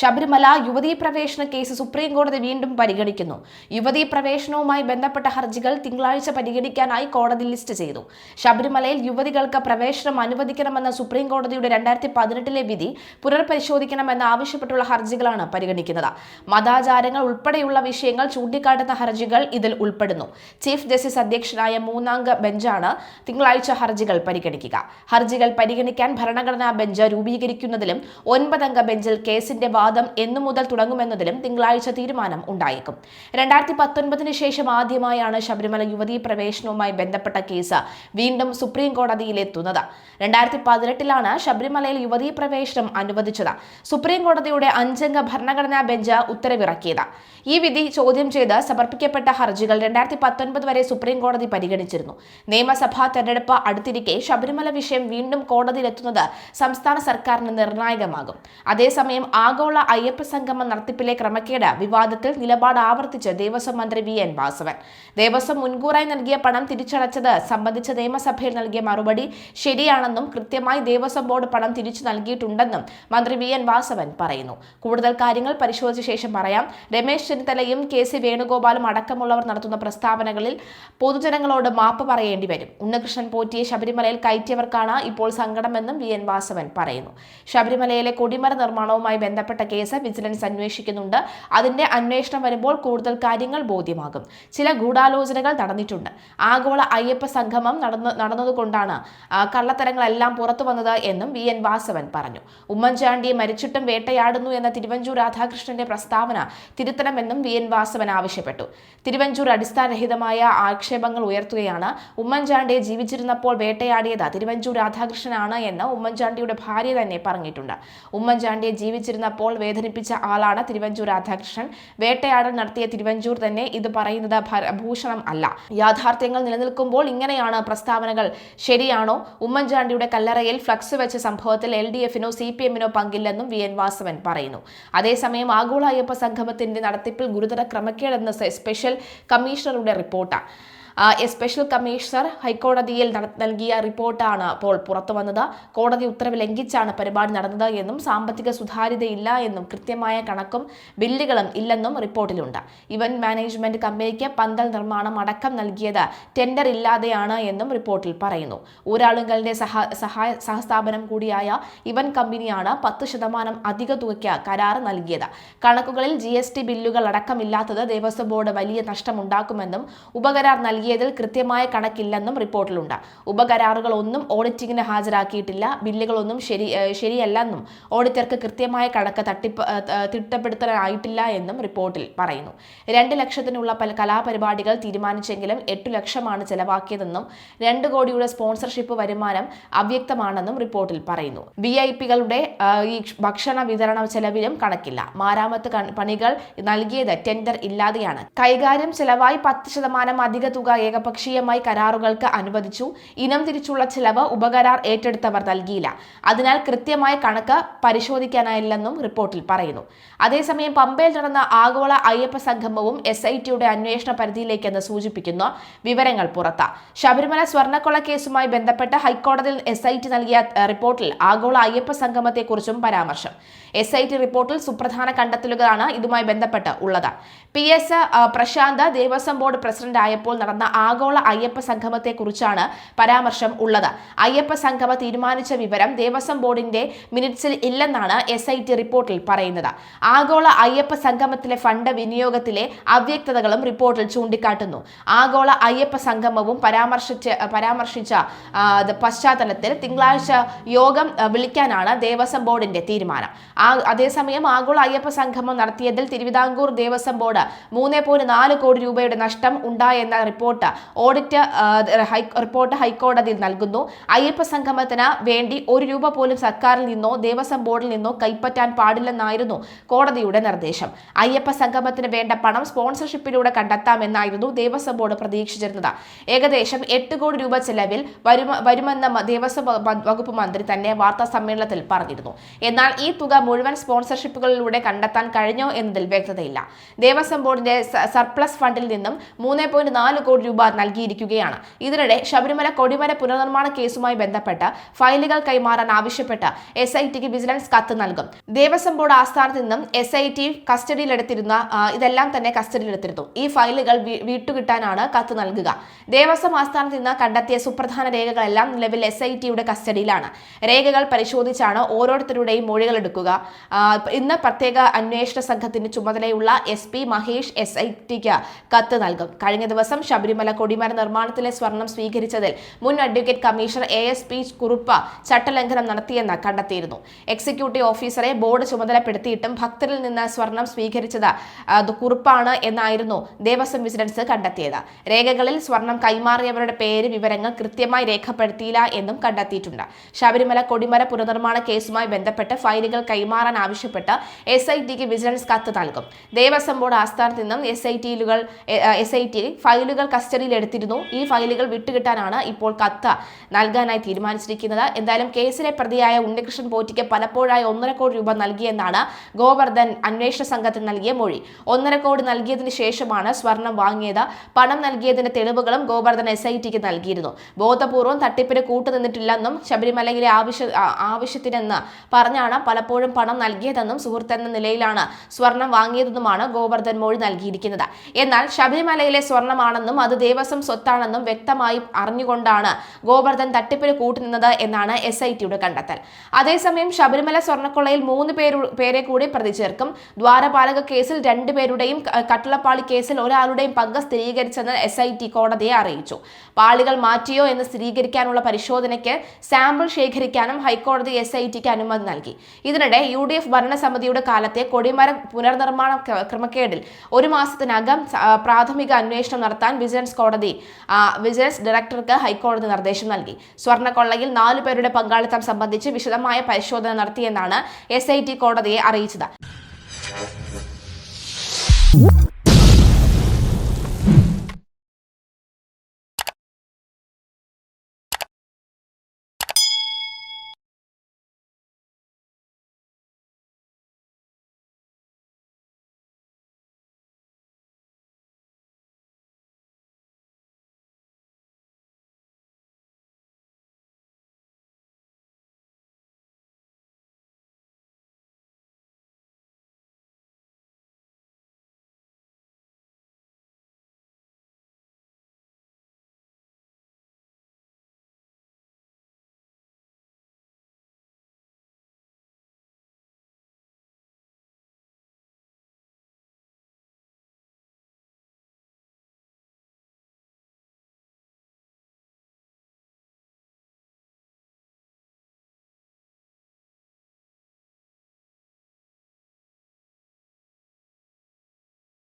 ശബരിമല യുവതീ പ്രവേശന case supreme കോടതി വീണ്ടും പരിഗണിക്കുന്നു. യുവതീ പ്രവേശനവുമായി ബന്ധപ്പെട്ട ഹർജികൾ തിങ്കളാഴ്ച പരിഗണിക്കാനായി കോടതി ലിസ്റ്റ് ചെയ്തു. ശബരിമലയിൽ യുവതികൾക്ക് പ്രവേശനം അനുവദിക്കണമെന്ന സുപ്രീം കോടതിയുടെ രണ്ടായിരത്തി പതിനെട്ടിലെ വിധി പുനർപരിശോധിക്കണമെന്ന് ആവശ്യപ്പെട്ടുള്ള ഹർജികളാണ് പരിഗണിക്കുന്നത്. മതാചാരങ്ങൾ ഉൾപ്പെടെയുള്ള വിഷയങ്ങൾ ചൂണ്ടിക്കാട്ടുന്ന ഹർജികൾ ഇതിൽ ഉൾപ്പെടുന്നു. ചീഫ് ജസ്റ്റിസ് അധ്യക്ഷനായ മൂന്നാംഗ ബെഞ്ചാണ് തിങ്കളാഴ്ച ഹർജികൾ പരിഗണിക്കുക. ഹർജികൾ പരിഗണിക്കാൻ ഭരണഘടനാ ബെഞ്ച് രൂപീകരിക്കുന്നതിലും ഒൻപതംഗ ബെഞ്ചിൽ കേസിന്റെ വാദം എന്നു മുതൽ തുടങ്ങുമെന്നതിലും തിങ്കളാഴ്ച തീരുമാനം ഉണ്ടായേക്കും. രണ്ടായിരത്തി പത്തൊൻപതിന് ശേഷം ആദ്യമായാണ് ശബരിമല യുവതീ പ്രവേശനവുമായി ബന്ധപ്പെട്ട കേസ് വീണ്ടും സുപ്രീം കോടതിയിലെത്തുന്നത് രണ്ടായിരത്തി പതിനെട്ടിലാണ് ശബരിമലയിൽ യുവതീ പ്രവേശനം അനുവദിച്ചത്. സുപ്രീം കോടതിയുടെ അഞ്ചംഗ ഭരണഘടനാ ബെഞ്ച് ഉത്തരവിറക്കിയത്. ഈ വിധി ചോദ്യം ചെയ്ത് സമർപ്പിക്കപ്പെട്ട ഹർജികൾ രണ്ടായിരത്തി പത്തൊൻപത് വരെ സുപ്രീം കോടതി പരിഗണിച്ചിരുന്നു. നിയമസഭാ തെരഞ്ഞെടുപ്പ് അടുത്തിരിക്കെ ശബരിമല വിഷയം വീണ്ടും കോടതിയിലെത്തുന്നത് സംസ്ഥാന സർക്കാരിന് നിർണായകമാകും. അതേസമയം ആഗോള അയ്യപ്പ സംഗമ നടത്തിപ്പിലെ ക്രമക്കേട് വിവാദത്തിൽ നിലപാട് ആവർത്തിച്ച് ദേവസ്വം മന്ത്രി വി എൻ വാസവൻ. ദേവസ്വം മുൻകൂറായി നൽകിയ പണം തിരിച്ചടച്ചത് സംബന്ധിച്ച നിയമസഭയിൽ നൽകിയ മറുപടി ശരിയാണെന്നും കൃത്യമായി ദേവസ്വം ബോർഡ് പണം തിരിച്ചു നൽകിയിട്ടുണ്ടെന്നും മന്ത്രി വി എൻ വാസവൻ പറയുന്നു. കൂടുതൽ കാര്യങ്ങൾ പരിശോധിച്ച ശേഷം പറയാം. രമേശ് ചെന്നിത്തലയും കെ സി വേണുഗോപാലും അടക്കമുള്ളവർ നടത്തുന്ന പ്രസ്താവനകളിൽ പൊതുജനങ്ങളോട് മാപ്പ് പറയേണ്ടി വരും. ഉണ്ണികൃഷ്ണൻ പോറ്റിയെ ശബരിമലയിൽ കയറ്റിയവർക്കാണ് ഇപ്പോൾ സങ്കടമെന്നും വി എൻ വാസവൻ പറയുന്നു. ശബരിമലയിലെ കൊടിമര നിർമ്മാണവുമായി ബന്ധപ്പെട്ട കേസ് വിജിലൻസ് അന്വേഷിക്കുന്നുണ്ട്. അതിന്റെ അന്വേഷണം വരുമ്പോൾ കൂടുതൽ കാര്യങ്ങൾ ബോധ്യമാകും. ചില ഗൂഢാലോചനകൾ നടന്നിട്ടുണ്ട്. ആഗോള അയ്യപ്പ സംഗമം നടന്നു നടന്നതുകൊണ്ടാണ് കള്ളത്തരങ്ങളെല്ലാം പുറത്തു വന്നത് എന്നും വി. എൻ. വാസവൻ പറഞ്ഞു. ഉമ്മൻചാണ്ടിയെ മരിച്ചിട്ടും വേട്ടയാടുന്നു എന്ന തിരുവഞ്ചൂർ രാധാകൃഷ്ണന്റെ പ്രസ്താവന തിരുത്തണമെന്നും വി. എൻ. വാസവൻ ആവശ്യപ്പെട്ടു. തിരുവഞ്ചൂർ അടിസ്ഥാനരഹിതമായ ആക്ഷേപങ്ങൾ ഉയർത്തുകയാണ്. ഉമ്മൻചാണ്ടിയെ ജീവിച്ചിരുന്നപ്പോൾ വേട്ടയാടിയത് തിരുവഞ്ചൂർ രാധാകൃഷ്ണനാണ് എന്ന് ഉമ്മൻചാണ്ടിയുടെ ഭാര്യ തന്നെ പറഞ്ഞിട്ടുണ്ട്. ഉമ്മൻചാണ്ടിയെ ജീവിച്ചിരുന്നപ്പോൾ വേദനിപ്പിച്ച ആളാണ് തിരുവഞ്ചൂർ രാധാകൃഷ്ണൻ. വേട്ടയാടൽ നടത്തിയ തിരുവഞ്ചൂർ തന്നെ ഇത് പറയുന്നത് ഭൂഷണം അല്ല. യാഥാർത്ഥ്യങ്ങൾ നിലനിൽക്കുമ്പോൾ ഇങ്ങനെയാണ് പ്രസ്താവനകൾ. ശരിയാണോ? ഉമ്മൻചാണ്ടിയുടെ കല്ലറയിൽ ഫ്ലക്സ് വെച്ച സംഭവത്തിൽ എൽ ഡി എഫിനോ സി പി എമ്മിനോ പങ്കില്ലെന്നും വി എൻ വാസവൻ പറയുന്നു. അതേസമയം ആഗോള അയ്യപ്പ സംഗമത്തിന്റെ നടത്തിപ്പിൽ ഗുരുതര ക്രമക്കേടെന്ന സ്പെഷ്യൽ കമ്മീഷണറുടെ റിപ്പോർട്ട് ആ, എ സ്പെഷ്യൽ കമ്മീഷണർ ഹൈക്കോടതിയിൽ നൽകിയ റിപ്പോർട്ടാണ് അപ്പോൾ പുറത്തു വന്നത്. കോടതി ഉത്തരവ് ലംഘിച്ചാണ് പരിപാടി നടന്നത് എന്നും സാമ്പത്തിക സുതാര്യതയില്ല എന്നും കൃത്യമായ കണക്കും ബില്ലുകളും ഇല്ലെന്നും റിപ്പോർട്ടിലുണ്ട്. ഇവന്റ് മാനേജ്മെന്റ് കമ്പനിക്ക് പന്തൽ നിർമ്മാണം അടക്കം നൽകിയത് ടെൻഡർ ഇല്ലാതെയാണ് എന്നും റിപ്പോർട്ടിൽ പറയുന്നു. ഊരാളുകളുടെ സഹ സഹായ സഹസ്ഥാപനം കൂടിയായ ഇവന്റ് കമ്പനിയാണ് പത്ത് ശതമാനം അധിക തുകയ്ക്ക് കരാർ നൽകിയത്. കണക്കുകളിൽ ജി ബില്ലുകൾ അടക്കമില്ലാത്തത് ദേവസ്വം ബോർഡ് വലിയ നഷ്ടമുണ്ടാക്കുമെന്നും ഉപകരാർ നൽകിയതിൽ കൃത്യമായ കണക്കില്ലെന്നും റിപ്പോർട്ടിലുണ്ട്. ഉപകരാറുകളൊന്നും ഓഡിറ്റിംഗിന് ഹാജരാക്കിയിട്ടില്ല. ബില്ലുകളൊന്നും ശരി ശരിയല്ലെന്നും ഓഡിറ്റർക്ക് കൃത്യമായ കണക്ക് തട്ടിപ്പ് തിട്ടപ്പെടുത്തലായിട്ടില്ല എന്നും റിപ്പോർട്ടിൽ പറയുന്നു. രണ്ട് ലക്ഷത്തിനുള്ള പല കലാപരിപാടികൾ തീരുമാനിച്ചെങ്കിലും എട്ടു ലക്ഷമാണ് ചെലവാക്കിയതെന്നും രണ്ട് കോടിയുടെ സ്പോൺസർഷിപ്പ് വരുമാനം അവ്യക്തമാണെന്നും റിപ്പോർട്ടിൽ പറയുന്നു. വി ഐ പികളുടെ ഈ ഭക്ഷണ വിതരണ ചെലവിലും കണക്കില്ല. മാരാമത്ത് പണികൾ നൽകിയത് ടെൻഡർ ഇല്ലാതെയാണ്. കൈകാര്യം ചെലവായി പത്ത് ശതമാനം അധിക തുക ഏകപക്ഷീയമായി കരാറുകൾക്ക് അനുവദിച്ചു. ഇനം തിരിച്ചുള്ള ചെലവ് ഉപകരാർ ഏറ്റെടുത്തവർ നൽകിയില്ല. അതിനാൽ കൃത്യമായ കണക്ക് പരിശോധിക്കാനായില്ലെന്നും റിപ്പോർട്ടിൽ പറയുന്നു. അതേസമയം പമ്പയിൽ നടന്ന ആഗോള അയ്യപ്പ സംഗമവും എസ് ഐ ടിയുടെ അന്വേഷണ പരിധിയിലേക്കെന്ന് സൂചിപ്പിക്കുന്ന വിവരങ്ങൾ പുറത്ത്. ശബരിമല സ്വർണക്കൊള കേസുമായി ബന്ധപ്പെട്ട് ഹൈക്കോടതിയിൽ എസ് ഐ ടി നൽകിയ റിപ്പോർട്ടിൽ ആഗോള അയ്യപ്പ സംഗമത്തെക്കുറിച്ചും പരാമർശം. എസ് ഐ ടി റിപ്പോർട്ടിൽ സുപ്രധാന കണ്ടെത്തലുകളാണ് ഇതുമായി ബന്ധപ്പെട്ട് ഉള്ളത്. P S Prashanth Devaswom board president ആയപ്പോൾ നടന്ന ആഗോള അയ്യപ്പ സംഗമത്തെക്കുറിച്ചാണ് പരാമർശം ഉള്ളത്. അയ്യപ്പ സംഗമ തീരുമാനിച്ച വിവരം ദേവസ്വം ബോർഡിന്റെ മിനിറ്റ്സിൽ ഇല്ലെന്നാണ് എസ് ഐ ടി റിപ്പോർട്ടിൽ പറയുന്നത്. ആഗോള അയ്യപ്പ സംഗമത്തിലെ ഫണ്ട് വിനിയോഗത്തിലെ അവ്യക്തതകളും റിപ്പോർട്ടിൽ ചൂണ്ടിക്കാട്ടുന്നു. ആഗോള അയ്യപ്പ സംഗമവും പരാമർശിച്ച് പരാമർശിച്ച പശ്ചാത്തലത്തിൽ തിങ്കളാഴ്ച യോഗം വിളിക്കാനാണ് ദേവസ്വം ബോർഡിന്റെ തീരുമാനം. അതേസമയം ആഗോള അയ്യപ്പ സംഗമം നടത്തിയതിൽ തിരുവിതാംകൂർ ദേവസ്വം ബോർഡ് മൂന്ന് കോടി രൂപയുടെ നഷ്ടം ഉണ്ടായെന്ന റിപ്പോർട്ട് ഓഡിറ്റ് ഹൈ- റിപ്പോർട്ട് ഹൈക്കോടതിയിൽ നൽകുന്നു. അയ്യപ്പ സംഗമത്തിന് വേണ്ടി ഒരു രൂപ പോലും സർക്കാരിൽ നിന്നോ ദേവസ്വം ബോർഡിൽ നിന്നോ കൈപ്പറ്റാൻ പാടില്ലെന്നായിരുന്നു കോടതിയുടെ നിർദ്ദേശം. അയ്യപ്പ സംഗമത്തിന് വേണ്ട പണം സ്പോൺസർഷിപ്പിലൂടെ കണ്ടെത്താമെന്നായിരുന്നു ദേവസ്വം ബോർഡ് പ്രതീക്ഷിച്ചിരുന്നത്. ഏകദേശം എട്ട് കോടി രൂപ ചെലവിൽ വരുമെന്ന ദേവസ്വം വകുപ്പ് മന്ത്രി തന്നെ വാർത്താ സമ്മേളനത്തിൽ പറഞ്ഞിരുന്നു. എന്നാൽ ഈ തുക മുഴുവൻ സ്പോൺസർഷിപ്പുകളിലൂടെ കണ്ടെത്താൻ കഴിഞ്ഞോ എന്നതിൽ വ്യക്തതയില്ല. ദേവസ്വം ബോർഡിന്റെ സർപ്ലസ് ഫണ്ടിൽ നിന്നും മൂന്ന് കോടി കോടി രൂപ നൽകിയിരിക്കുകയാണ്. ഇതിനിടെ ശബരിമല കൊടിമര പുനർനിർമ്മാണ കേസുമായി ബന്ധപ്പെട്ട് ഫയലുകൾ കൈമാറാൻ ആവശ്യപ്പെട്ട് എസ് ഐ ടിക്ക് വിജിലൻസ് കത്ത് നൽകും. ദേവസ്വം ബോർഡ് ആസ്ഥാനത്ത് നിന്നും എസ് ഐ ടി കസ്റ്റഡിയിലെടുത്തിരുന്ന ഇതെല്ലാം തന്നെ കസ്റ്റഡിയിലെടുത്തിരുന്നു. ഈ ഫയലുകൾ വിട്ടുകിട്ടാനാണ് കത്ത് നൽകുക. ദേവസ്വം ആസ്ഥാനത്ത് നിന്ന് കണ്ടെത്തിയ സുപ്രധാന രേഖകളെല്ലാം നിലവിൽ എസ് ഐ ടിയുടെ കസ്റ്റഡിയിലാണ്. രേഖകൾ പരിശോധിച്ചാണ് ഓരോരുത്തരുടെയും മൊഴികൾ എടുക്കുക. ഇന്ന് പ്രത്യേക അന്വേഷണ സംഘത്തിന്റെ ചുമതലയുള്ള S P Mahesh S I tick കത്ത് നൽകും. കഴിഞ്ഞ ദിവസം ശബരിമല കൊടിമര നിർമ്മാണത്തിലെ സ്വർണം സ്വീകരിച്ചതിൽ മുൻ advocate commissioner A S P Kuruppa ചട്ടലംഘനം നടത്തിയെന്ന് കണ്ടെത്തിയിരുന്നു. എക്സിക്യൂട്ടീവ് ഓഫീസറെ ബോർഡ് ചുമതലപ്പെടുത്തിയിട്ടും ഭക്തരിൽ നിന്ന് സ്വർണം സ്വീകരിച്ചത് കുറുപ്പാണ് എന്നായിരുന്നു ദേവസ്വം വിജിലൻസ് കണ്ടെത്തിയത്. രേഖകളിൽ സ്വർണം കൈമാറിയവരുടെ പേര് വിവരങ്ങൾ കൃത്യമായി രേഖപ്പെടുത്തിയില്ല എന്നും കണ്ടെത്തിയിട്ടുണ്ട്. ശബരിമല കൊടിമര പുനർനിർമ്മാണ കേസുമായി ബന്ധപ്പെട്ട് ഫയലുകൾ കൈമാറാൻ ആവശ്യപ്പെട്ട് എസ് ഐ ടിക്ക് വിജിലൻസ് കത്ത് നൽകും. ദേവസ്വം ബോർഡ് ആസ്ഥാനത്ത് നിന്നും എസ് ഐ ടിയിലുകൾ എസ് ഐ ടി ഫയലുകൾ കസ്റ്റഡിയിൽ എടുത്തിരുന്നു. ഈ ഫയലുകൾ വിട്ടുകിട്ടാനാണ് ഇപ്പോൾ കത്ത് നൽകാനായി തീരുമാനിച്ചിരിക്കുന്നത്. എന്തായാലും കേസിലെ പ്രതിയായ ഉണ്ണികൃഷ്ണൻ പോറ്റിക്ക് പലപ്പോഴായി ഒന്നര കോടി രൂപ നൽകിയെന്നാണ് ഗോവർദ്ധൻ അന്വേഷണ സംഘത്തിന് നൽകിയ മൊഴി. ഒന്നര കോടി നൽകിയതിന് ശേഷമാണ് സ്വർണം വാങ്ങിയത്. പണം നൽകിയതിന്റെ തെളിവുകളും ഗോവർദ്ധൻ എസ് ഐ ടിക്ക് നൽകിയിരുന്നു. ബോധപൂർവം തട്ടിപ്പിന് കൂട്ടുനിന്നിട്ടില്ലെന്നും ശബരിമലയിലെ ആവശ്യ ആവശ്യത്തിനെന്ന് പറഞ്ഞാണ് പലപ്പോഴും പണം നൽകിയതെന്നും സുഹൃത്തെന്ന നിലയിലാണ് സ്വർണം വാങ്ങിയതെന്നുമാണ് ഗോവർദ്ധൻ മൊഴി നൽകിയിരിക്കുന്നത്. എന്നാൽ ശബരിമലയിലെ സ്വർണമാണെന്നും അത് ദേവസ്വം സ്വത്താണെന്നും വ്യക്തമായി അറിഞ്ഞുകൊണ്ടാണ് ഗോവർദ്ധൻ തട്ടിപ്പിന് കൂട്ടുനിന്നത് എന്നാണ് എസ് ഐ ടിയുടെ കണ്ടെത്തൽ. അതേസമയം ശബരിമല സ്വർണക്കൊള്ളയിൽ മൂന്ന് പേരു കൂടി പ്രതി ചേർക്കും. ദ്വാരപാലക കേസിൽ രണ്ടുപേരുടെയും കട്ടിളപ്പാളി കേസിൽ ഒരാളുടെയും പങ്ക് സ്ഥിരീകരിച്ചെന്ന് എസ് ഐ ടി കോടതിയെ അറിയിച്ചു. പാളികൾ മാറ്റിയോ എന്ന് സ്ഥിരീകരിക്കാനുള്ള പരിശോധനയ്ക്ക് സാമ്പിൾ ശേഖരിക്കാനും ഹൈക്കോടതി എസ് ഐ ടിക്ക് അനുമതി നൽകി. ഇതിനിടെ യു ഡി എഫ് ഭരണസമിതിയുടെ കാലത്തെ കൊടിമരം പുനർനിർമ്മാണ ക്ര- ക്രമക്കേടിൽ ഒരു മാസത്തിനകം പ്രാഥമിക അന്വേഷണം നടത്താൻ വിജിലൻസ് കോടതി വിജിലൻസ് ഡയറക്ടർക്ക് ഹൈക്കോടതി നിർദ്ദേശം നൽകി. സ്വർണക്കൊള്ളയിൽ നാലു പേരുടെ പങ്കാളിത്തം സംബന്ധിച്ച് വിശദമായ പരിശോധന നടത്തിയെന്നാണ് എസ് കോടതിയെ അറിയിച്ചത്.